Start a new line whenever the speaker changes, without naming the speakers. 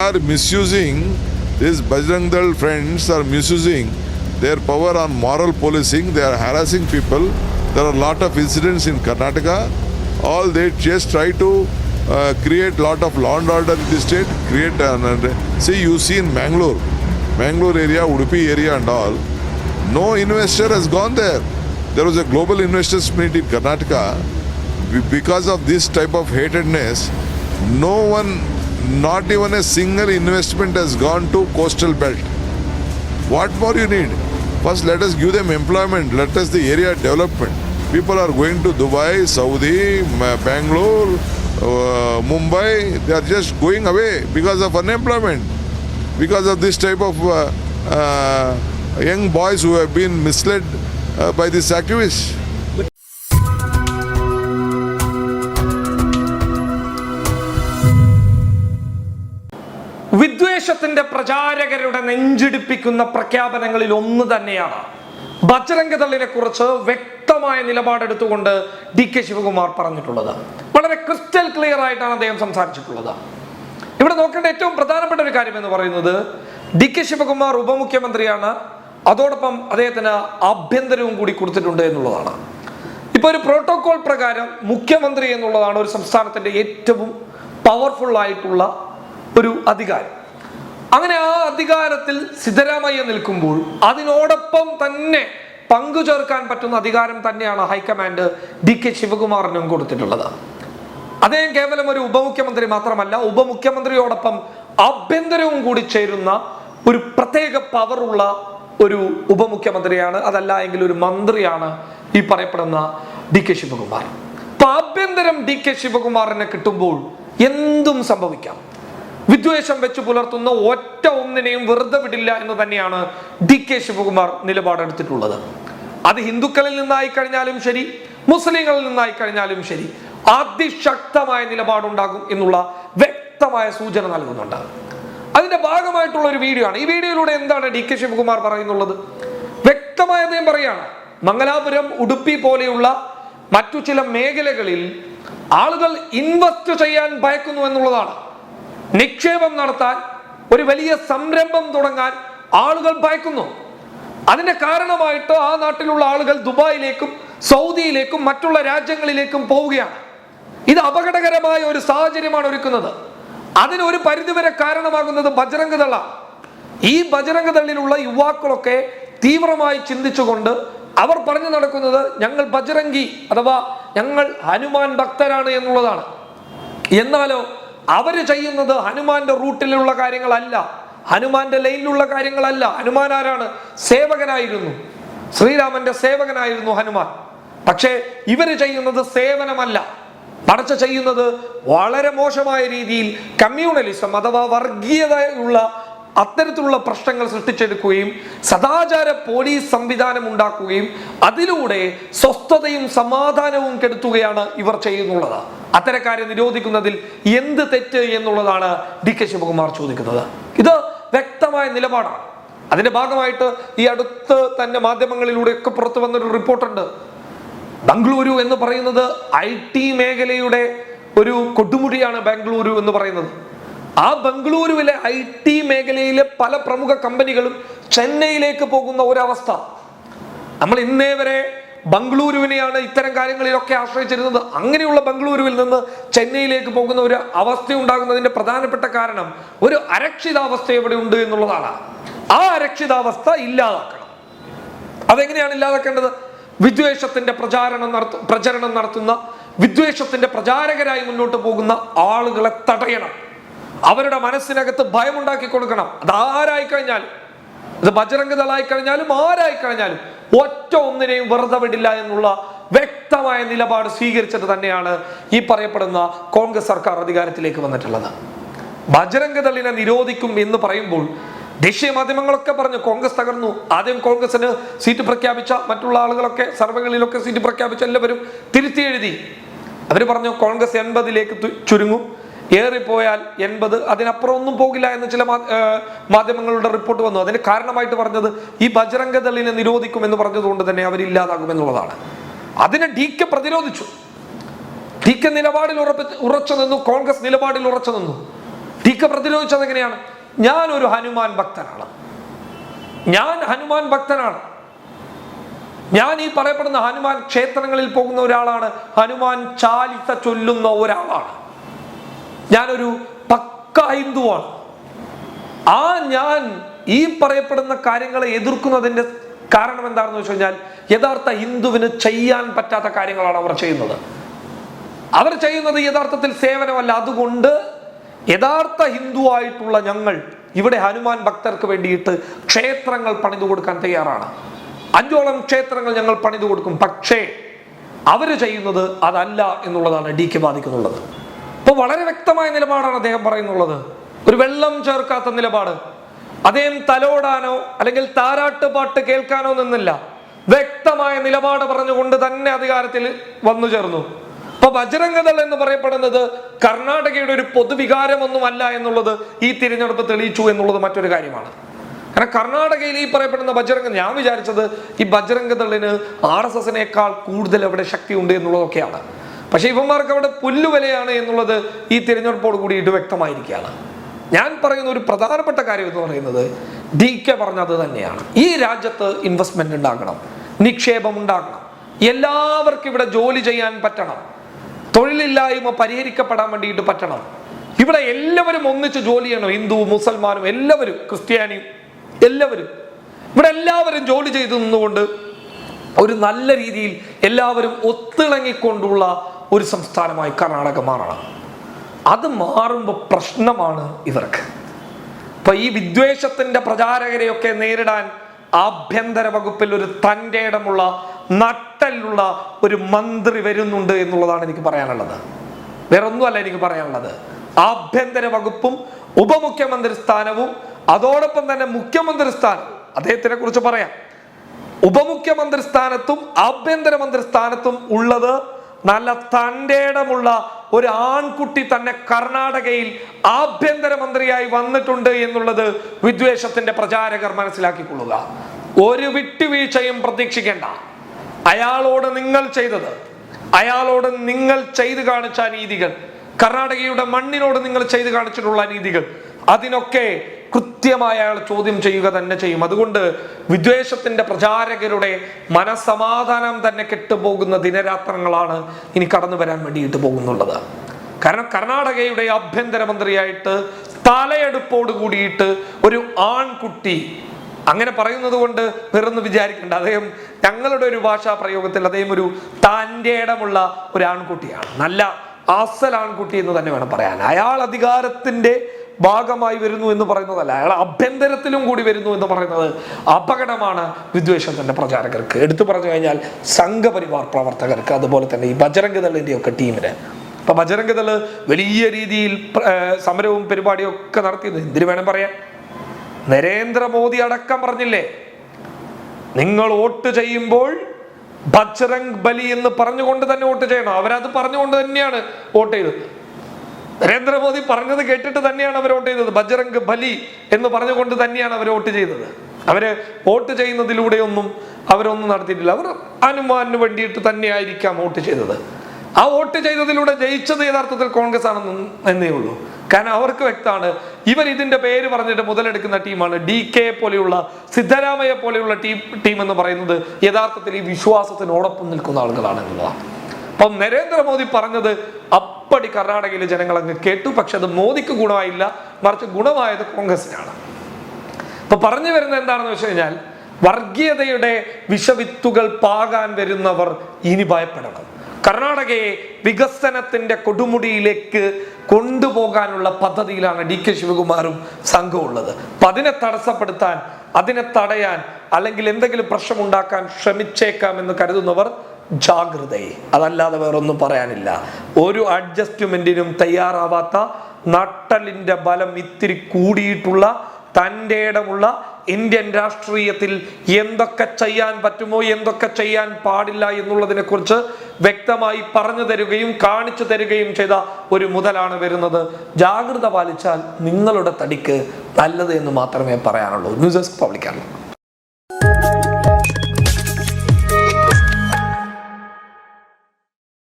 are misusing, these Bajrang Dal friends are misusing their power on moral policing. They are harassing people. There are a lot of incidents in Karnataka. All they just try to uh, create lot of law and order in the state. Create an, see you see in Bangalore, Bangalore area, Udupi area, and all. No investor has gone there. There was a global investors meet in Karnataka. Because of this type of hatedness, no one, not even a single investment has gone to coastal belt. What more you need? First, let us give them employment. Let us the area development. People are going to Dubai, Saudi, Bangalore, uh, Mumbai. They are just going away because of unemployment. Because of this type of uh, uh, young boys who have been misled uh, by these activists.
വിദ്വേഷത്തിന്റെ പ്രചാരകരുടെ നെഞ്ചിടിപ്പിക്കുന്ന പ്രഖ്യാപനങ്ങളിൽ ഒന്ന് തന്നെയാണ്. ബജരംഗദളിനെ കുറിച്ച് വ്യക്തമായ നിലപാടെടുത്തുകൊണ്ട് D K Shivakumar പറഞ്ഞിട്ടുള്ളത്. വളരെ crystal clear ആയിട്ടാണ് അദ്ദേഹം സംസാരിച്ചിട്ടുള്ളത്. ഇവിടെ നോക്കേണ്ട ഏറ്റവും പ്രധാനപ്പെട്ട ഒരു കാര്യം എന്ന് പറയുന്നത് ഡി കെ ശിവകുമാർ ഉപമുഖ്യമന്ത്രിയാണ്. അതോടൊപ്പം അദ്ദേഹത്തിന് ആഭ്യന്തരവും കൂടി കൊടുത്തിട്ടുണ്ട് എന്നുള്ളതാണ്. ഇപ്പൊ ഒരു പ്രോട്ടോകോൾ പ്രകാരം മുഖ്യമന്ത്രി എന്നുള്ളതാണ് ഒരു സംസ്ഥാനത്തിന്റെ ഏറ്റവും പവർഫുൾ ആയിട്ടുള്ള ഒരു അധികാരം. അങ്ങനെ ആ അധികാരത്തിൽ സിദ്ധരാമയ്യ നിൽക്കുമ്പോൾ അതിനോടൊപ്പം തന്നെ പങ്കു ചേർക്കാൻ പറ്റുന്ന അധികാരം തന്നെയാണ് ഹൈക്കമാൻഡ് ഡി കെ ശിവകുമാറിനും കൊടുത്തിട്ടുള്ളത്. അദ്ദേഹം കേവലം ഒരു ഉപമുഖ്യമന്ത്രി മാത്രമല്ല ഉപമുഖ്യമന്ത്രിയോടൊപ്പം ആഭ്യന്തരവും കൂടി ചേരുന്ന ഒരു പ്രത്യേക പവറുള്ള ഒരു ഉപമുഖ്യമന്ത്രിയാണ് അതല്ല എങ്കിൽ ഒരു മന്ത്രിയാണ് ഈ പറയപ്പെടുന്ന ഡി കെ ശിവകുമാർ. അപ്പൊ ആഭ്യന്തരം ഡി കെ ശിവകുമാറിനെ കിട്ടുമ്പോൾ എന്തും സംഭവിക്കാം. വിദ്വേഷം വെച്ച് പുലർത്തുന്ന ഒറ്റ ഒന്നിനെയും വെറുതെ വിടില്ല എന്ന് തന്നെയാണ് ഡി കെ ശിവകുമാർ നിലപാടെടുത്തിട്ടുള്ളത്. അത് ഹിന്ദുക്കളിൽ നിന്നായി കഴിഞ്ഞാലും ശരി മുസ്ലിങ്ങളിൽ നിന്നായി കഴിഞ്ഞാലും ശരി അതിശക്തമായ നിലപാടുണ്ടാകും എന്നുള്ള വ്യക്തമായ സൂചന നൽകുന്നുണ്ട്. അതിന്റെ ഭാഗമായിട്ടുള്ള ഒരു വീഡിയോ ആണ്. ഈ വീഡിയോയിലൂടെ എന്താണ് ഡി കെ ശിവകുമാർ പറയുന്നുള്ളത്? വ്യക്തമായ അദ്ദേഹം പറയാണ് മംഗലാപുരം ഉടുപ്പി പോലെയുള്ള മറ്റു ചില മേഖലകളിൽ ആളുകൾ ഇൻവെസ്റ്റ് ചെയ്യാൻ ഭയക്കുന്നു എന്നുള്ളതാണ്. നിക്ഷേപം നടത്താൻ ഒരു വലിയ സംരംഭം തുടങ്ങാൻ ആളുകൾ ഭയക്കുന്നു. അതിന്റെ കാരണമായിട്ട് ആ നാട്ടിലുള്ള ആളുകൾ ദുബായിലേക്കും സൗദിയിലേക്കും മറ്റുള്ള രാജ്യങ്ങളിലേക്കും പോവുകയാണ്. ഇത് അപകടകരമായ ഒരു സാഹചര്യമാണ് ഒരുക്കുന്നത്. അതിനൊരു പരിധിവരെ കാരണമാകുന്നത് ബജരംഗ് ദള. ഈ ബജരംഗ് ദളിലുള്ള യുവാക്കളൊക്കെ തീവ്രമായി ചിന്തിച്ചുകൊണ്ട് അവർ പറഞ്ഞു നടക്കുന്നത് ഞങ്ങൾ ബജരംഗി അഥവാ ഞങ്ങൾ ഹനുമാൻ ഭക്തരാണ് എന്നുള്ളതാണ്. എന്നാലോ അവർ ചെയ്യുന്നത് ഹനുമാന്റെ റൂട്ടിലുള്ള കാര്യങ്ങളല്ല. ഹനുമാന്റെ ലൈനിലുള്ള കാര്യങ്ങളല്ല. ഹനുമാൻ ആരാണ്? സേവകനായിരുന്നു. ശ്രീരാമന്റെ സേവകനായിരുന്നു ഹനുമാൻ. പക്ഷേ ഇവർ ചെയ്യുന്നത് സേവനമല്ല. മറിച്ച് ചെയ്യുന്നത് വളരെ മോശമായ രീതിയിൽ കമ്മ്യൂണലിസം അഥവാ വർഗീയതയുള്ള അത്തരത്തിലുള്ള പ്രശ്നങ്ങൾ സൃഷ്ടിച്ചെടുക്കുകയും സദാചാര പോലീസ് സംവിധാനം ഉണ്ടാക്കുകയും അതിലൂടെ സ്വസ്ഥതയും സമാധാനവും കെടുത്തുകയാണ് ഇവർ ചെയ്യുന്നുള്ളത്. അത്തരക്കാരെ നിരോധിക്കുന്നതിൽ എന്ത് തെറ്റ് എന്നുള്ളതാണ് ഡി കെ ശിവകുമാർ ചോദിക്കുന്നത്. ഇത് വ്യക്തമായ നിലപാടാണ്. അതിന്റെ ഭാഗമായിട്ട് ഈ അടുത്ത് തന്നെ മാധ്യമങ്ങളിലൂടെ ഒക്കെ പുറത്തു വന്നൊരു റിപ്പോർട്ടുണ്ട്. ബംഗളൂരു എന്ന് പറയുന്നത് ഐ ടി മേഖലയുടെ ഒരു കൊടുമുടിയാണ് ബാംഗ്ലൂരു എന്ന് പറയുന്നത്. ആ ബംഗളൂരുവിലെ ഐ ടി മേഖലയിലെ പല പ്രമുഖ കമ്പനികളും ചെന്നൈയിലേക്ക് പോകുന്ന ഒരവസ്ഥ. നമ്മൾ ഇന്നേ വരെ ബംഗളൂരുവിനെയാണ് ഇത്തരം കാര്യങ്ങളിലൊക്കെ ആശ്രയിച്ചിരുന്നത്. അങ്ങനെയുള്ള ബംഗളൂരുവിൽ നിന്ന് ചെന്നൈയിലേക്ക് പോകുന്ന ഒരു അവസ്ഥ ഉണ്ടാകുന്നതിന്റെ പ്രധാനപ്പെട്ട കാരണം ഒരു അരക്ഷിതാവസ്ഥ എവിടെ ഉണ്ട് എന്നുള്ളതാണ്. ആ അരക്ഷിതാവസ്ഥ ഇല്ലാതാക്കണം. അതെങ്ങനെയാണ് ഇല്ലാതാക്കേണ്ടത്? വിദ്വേഷത്തിന്റെ പ്രചാരണം പ്രചരണം നടത്തുന്ന വിദ്വേഷത്തിന്റെ പ്രചാരകരായി മുന്നോട്ട് പോകുന്ന ആളുകളെ തടയണം. അവരുടെ മനസ്സിനകത്ത് ഭയമുണ്ടാക്കി കൊടുക്കണം. അത് ആരായി കഴിഞ്ഞാലും ഇത് ബജറംഗ് ദളായി കഴിഞ്ഞാലും ആരായി കഴിഞ്ഞാലും ഒറ്റ ഒന്നിനെയും വെറുതെ വിടില്ല എന്നുള്ള വ്യക്തമായ നിലപാട് സ്വീകരിച്ചത് തന്നെയാണ് ഈ പറയപ്പെടുന്ന കോൺഗ്രസ് സർക്കാർ അധികാരത്തിലേക്ക് വന്നിട്ടുള്ളത്. ബജരംഗ ദളിനെ നിരോധിക്കും എന്ന് പറയുമ്പോൾ ദേശീയ മാധ്യമങ്ങളൊക്കെ പറഞ്ഞു കോൺഗ്രസ് തകർന്നു. ആദ്യം കോൺഗ്രസിന് സീറ്റ് പ്രഖ്യാപിച്ച മറ്റുള്ള ആളുകളൊക്കെ സർവകളിലൊക്കെ സീറ്റ് പ്രഖ്യാപിച്ച എല്ലാവരും തിരുത്തി എഴുതി. അവർ പറഞ്ഞു കോൺഗ്രസ് എൺപതിലേക്ക് ചുരുങ്ങും. ഏറിപ്പോയാൽ എൺപത് അതിനപ്പുറം ഒന്നും പോകില്ല എന്ന് ചില മാധ്യമങ്ങളുടെ റിപ്പോർട്ട് വന്നു. അതിന് കാരണമായിട്ട് പറഞ്ഞത് ഈ ബജരംഗ ദളിനെ നിരോധിക്കും എന്ന് പറഞ്ഞതുകൊണ്ട് തന്നെ അവരില്ലാതാകും എന്നുള്ളതാണ്. അതിനെ ഡി കെ പ്രതിരോധിച്ചു. ഡി കെ നിലപാടിൽ ഉറപ്പി ഉറച്ചു നിന്നു. കോൺഗ്രസ് നിലപാടിൽ ഉറച്ചു നിന്നു. ഡി കെ പ്രതിരോധിച്ചത് എങ്ങനെയാണ്? ഞാൻ ഒരു ഹനുമാൻ ഭക്തനാണ്. ഞാൻ ഹനുമാൻ ഭക്തനാണ്. ഞാൻ ഈ പറയപ്പെടുന്ന ഹനുമാൻ ക്ഷേത്രങ്ങളിൽ പോകുന്ന ഒരാളാണ്. ഹനുമാൻ ചാലിസ ചൊല്ലുന്ന ഒരാളാണ്. ഞാനൊരു പക്ക ഹിന്ദുവാണ്. ആ ഞാൻ ഈ പറയപ്പെടുന്ന കാര്യങ്ങളെ എതിർക്കുന്നതിന്റെ കാരണം എന്താണെന്ന് വെച്ച് കഴിഞ്ഞാൽ യഥാർത്ഥ ഹിന്ദുവിന് ചെയ്യാൻ പറ്റാത്ത കാര്യങ്ങളാണ് അവർ ചെയ്യുന്നത്. അവർ ചെയ്യുന്നത് യഥാർത്ഥത്തിൽ സേവനമല്ല. അതുകൊണ്ട് യഥാർത്ഥ ഹിന്ദു ആയിട്ടുള്ള ഞങ്ങൾ ഇവിടെ ഹനുമാൻ ഭക്തർക്ക് വേണ്ടിയിട്ട് ക്ഷേത്രങ്ങൾ പണിതു കൊടുക്കാൻ തയ്യാറാണ്. അഞ്ചോളം ക്ഷേത്രങ്ങൾ ഞങ്ങൾ പണിതു കൊടുക്കും. പക്ഷേ അവർ ചെയ്യുന്നത് അതല്ല എന്നുള്ളതാണ് ഡി കെ ബാധിക്കുന്നുള്ളത്. അപ്പോൾ വളരെ വ്യക്തമായ നിലപാടാണ് അദ്ദേഹം പറയുന്നുള്ളത്. ഒരു വെള്ളം ചേർക്കാത്ത നിലപാട്. അദ്ദേഹം തലോടാനോ അല്ലെങ്കിൽ താരാട്ട് പാട്ട് കേൾക്കാനോ നിന്നില്ല. വ്യക്തമായ നിലപാട് പറഞ്ഞുകൊണ്ട് തന്നെ അധികാരത്തിൽ വന്നു ചേർന്നു. അപ്പൊ ബജരംഗദൾ എന്ന് പറയപ്പെടുന്നത് കർണാടകയുടെ ഒരു പൊതുവികാരമൊന്നുമല്ല എന്നുള്ളത് ഈ തിരഞ്ഞെടുപ്പ് തെളിയിച്ചു എന്നുള്ളത് മറ്റൊരു കാര്യമാണ്. കാരണം കർണാടകയിൽ ഈ പറയപ്പെടുന്ന ബജരംഗ ഞാൻ വിചാരിച്ചത് ഈ ബജരംഗദളിന് ആർ എസ് എസിനേക്കാൾ കൂടുതൽ അവിടെ ശക്തി ഉണ്ട് എന്നുള്ളതൊക്കെയാണ്. പക്ഷെ ഇവന്മാർക്ക് അവിടെ പുല്ലുവിലയാണ് എന്നുള്ളത് ഈ തിരഞ്ഞെടുപ്പോട് കൂടിയിട്ട് വ്യക്തമായിരിക്കുകയാണ്. ഞാൻ പറയുന്ന ഒരു പ്രധാനപ്പെട്ട കാര്യം എന്ന് പറയുന്നത് ഡി കെ പറഞ്ഞത് തന്നെയാണ്. ഈ രാജ്യത്ത് ഇൻവെസ്റ്റ്മെന്റ് ഉണ്ടാകണം നിക്ഷേപം ഉണ്ടാകണം. എല്ലാവർക്കും ഇവിടെ ജോലി ചെയ്യാൻ പറ്റണം. തൊഴിലില്ലായ്മ പരിഹരിക്കപ്പെടാൻ വേണ്ടിയിട്ട് പറ്റണം. ഇവിടെ എല്ലാവരും ഒന്നിച്ച് ജോലി ചെയ്യണം. ഹിന്ദു മുസൽമാനും എല്ലാവരും ക്രിസ്ത്യാനിയും എല്ലാവരും. ഇവിടെ എല്ലാവരും ജോലി ചെയ്തു നിന്നുകൊണ്ട് ഒരു നല്ല രീതിയിൽ എല്ലാവരും ഒത്തിണങ്ങിക്കൊണ്ടുള്ള ഒരു സംസ്ഥാനമായി കർണാടക മാറണം. അത് മാറുമ്പോൾ പ്രശ്നമാണ് ഇവർക്ക്. ഇപ്പൊ ഈ വിദ്വേഷത്തിന്റെ പ്രചാരകരെയൊക്കെ നേരിടാൻ ആഭ്യന്തര വകുപ്പിൽ ഒരു തന്റെ ഇടമുള്ള നട്ടലുള്ള ഒരു മന്ത്രി വരുന്നുണ്ട് എന്നുള്ളതാണ് എനിക്ക് പറയാനുള്ളത്. വേറെ ഒന്നുമല്ല എനിക്ക് പറയാനുള്ളത്. ആഭ്യന്തര വകുപ്പും ഉപമുഖ്യമന്ത്രി സ്ഥാനവും അതോടൊപ്പം തന്നെ മുഖ്യമന്ത്രി സ്ഥാനം അദ്ദേഹത്തിനെ കുറിച്ച് പറയാം. ഉപമുഖ്യമന്ത്രി സ്ഥാനത്തും ആഭ്യന്തരമന്ത്രി സ്ഥാനത്തും ഉള്ളത് നല്ല തന്റെടമുള്ള ഒരു ആൺകുട്ടി തന്നെ കർണാടകയിൽ ആഭ്യന്തരമന്ത്രിയായി വന്നിട്ടുണ്ട് എന്നുള്ളത് വിദ്വേഷത്തിന്റെ പ്രചാരകർ മനസ്സിലാക്കിക്കൊള്ളുക. ഒരു വിട്ടുവീഴ്ചയും പ്രതീക്ഷിക്കേണ്ട. അയാളോട് നിങ്ങൾ ചെയ്തത് അയാളോട് നിങ്ങൾ ചെയ്തു കാണിച്ച നീതികൾ കർണാടകയുടെ മണ്ണിനോട് നിങ്ങൾ ചെയ്തു കാണിച്ചിട്ടുള്ള നീതികൾ അതിനൊക്കെ കൃത്യമായി അയാൾ ചോദ്യം ചെയ്യുക തന്നെ ചെയ്യും. അതുകൊണ്ട് വിദ്വേഷത്തിന്റെ പ്രചാരകരുടെ മനസമാധാനം തന്നെ കെട്ടുപോകുന്ന ദിനരാത്രങ്ങളാണ് ഇനി കടന്നു വരാൻ വേണ്ടിയിട്ട് പോകുന്നുള്ളത്. കാരണം കർണാടകയുടെ ആഭ്യന്തരമന്ത്രിയായിട്ട് തലയെടുപ്പോട് കൂടിയിട്ട് ഒരു ആൺകുട്ടി അങ്ങനെ പറയുന്നത് കൊണ്ട് വെറുന്ന് വിചാരിക്കേണ്ട. അദ്ദേഹം ഞങ്ങളുടെ ഒരു ഭാഷാ പ്രയോഗത്തിൽ അദ്ദേഹം ഒരു താന്റെ ഇടമുള്ള ഒരു ആൺകുട്ടിയാണ്. നല്ല അസൽ ആൺകുട്ടി എന്ന് തന്നെ വേണം പറയാൻ. അയാൾ അധികാരത്തിന്റെ ഭാഗമായി വരുന്നു എന്ന് പറയുന്നതല്ല. അയാൾ അഭ്യന്തരത്തിലും കൂടി വരുന്നു എന്ന് പറയുന്നത് അപകടമാണ് വിദ്വേഷത്തിന്റെ പ്രചാരകർക്ക്. എടുത്തു പറഞ്ഞു കഴിഞ്ഞാൽ സംഘപരിവാർ പ്രവർത്തകർക്ക് അതുപോലെ തന്നെ ഈ ബജരംഗദളിന്റെ ഒക്കെ ടീമിന്. ഇപ്പൊ ബജരംഗദൾ വലിയ രീതിയിൽ സമരവും പരിപാടിയും ഒക്കെ നടത്തിയത്. എന്തിനു വേണം പറയാൻ? നരേന്ദ്രമോദി അടക്കം പറഞ്ഞില്ലേ? നിങ്ങൾ വോട്ട് ചെയ്യുമ്പോൾ ബജ്രംഗ് ബലി എന്ന് പറഞ്ഞുകൊണ്ട് തന്നെ വോട്ട് ചെയ്യണം. അവരത് പറഞ്ഞുകൊണ്ട് തന്നെയാണ് വോട്ട് ചെയ്തത്. നരേന്ദ്രമോദി പറഞ്ഞത് കേട്ടിട്ട് തന്നെയാണ് അവർ വോട്ട് ചെയ്തത്. ബജ്രംഗ് ബലി എന്ന് പറഞ്ഞുകൊണ്ട് തന്നെയാണ് അവർ വോട്ട് ചെയ്തത്. അവർ വോട്ട് ചെയ്യുന്നതിലൂടെയൊന്നും അവരൊന്നും നടത്തിയിട്ടില്ല. അവർ അനുമാനു വേണ്ടിയിട്ട് തന്നെയായിരിക്കാം വോട്ട് ചെയ്തത്. ആ വോട്ട് ചെയ്തതിലൂടെ ജയിച്ചത് യഥാർത്ഥത്തിൽ കോൺഗ്രസ് ആണെന്ന് എന്നേ ഉള്ളൂ. കാരണം അവർക്ക് വ്യക്തമാണ്. ഇവർ ഇതിന്റെ പേര് പറഞ്ഞിട്ട് മുതലെടുക്കുന്ന ടീമാണ് ഡി കെ പോലെയുള്ള സിദ്ധരാമയ്യ പോലെയുള്ള ടീം ടീം എന്ന് പറയുന്നത് യഥാർത്ഥത്തിൽ ഈ വിശ്വാസത്തിനോടൊപ്പം നിൽക്കുന്ന ആളുകളാണ് എന്നുള്ളതാണ്. അപ്പം നരേന്ദ്രമോദി പറഞ്ഞത് അപ്പടി കർണാടകയിലെ ജനങ്ങൾ അങ്ങ് കേട്ടു. പക്ഷെ അത് മോദിക്ക് ഗുണമായില്ല. മറിച്ച് ഗുണമായത് കോൺഗ്രസിനാണ്. ഇപ്പൊ പറഞ്ഞു വരുന്നത് എന്താണെന്ന് വെച്ച് കഴിഞ്ഞാൽ വർഗീയതയുടെ വിഷവിത്തുകൾ പാകാൻ വരുന്നവർ ഇനി ഭയപ്പെടണം. കർണാടകയെ വികസനത്തിന്റെ കൊടുമുടിയിലേക്ക് കൊണ്ടുപോകാനുള്ള പദ്ധതിയിലാണ് ഡി കെ ശിവകുമാറും സംഘവും ഉള്ളത് അപ്പൊ അതിനെ തടസ്സപ്പെടുത്താൻ അതിനെ തടയാൻ അല്ലെങ്കിൽ എന്തെങ്കിലും പ്രശ്നമുണ്ടാക്കാൻ ശ്രമിച്ചേക്കാം എന്ന് കരുതുന്നവർ ജാഗ്രതയെ അതല്ലാതെ വേറൊന്നും പറയാനില്ല. ഒരു അഡ്ജസ്റ്റ്മെന്റിനും തയ്യാറാവാത്ത നട്ടലിന്റെ ബലം ഇത്തിരി കൂടിയിട്ടുള്ള തന്റെ ഇടമുള്ള ഇന്ത്യൻ രാഷ്ട്രീയത്തിൽ എന്തൊക്കെ ചെയ്യാൻ പറ്റുമോ എന്തൊക്കെ ചെയ്യാൻ പാടില്ല എന്നുള്ളതിനെ കുറിച്ച് വ്യക്തമായി പറഞ്ഞു തരികയും കാണിച്ചു തരികയും ചെയ്ത ഒരു മുതലാണ് വരുന്നത്. ജാഗ്രത പാലിച്ചാൽ നിങ്ങളുടെ തടിക്ക് നല്ലത് എന്ന് മാത്രമേ പറയാനുള്ളൂ. News desk പബ്ലിക്കാണ്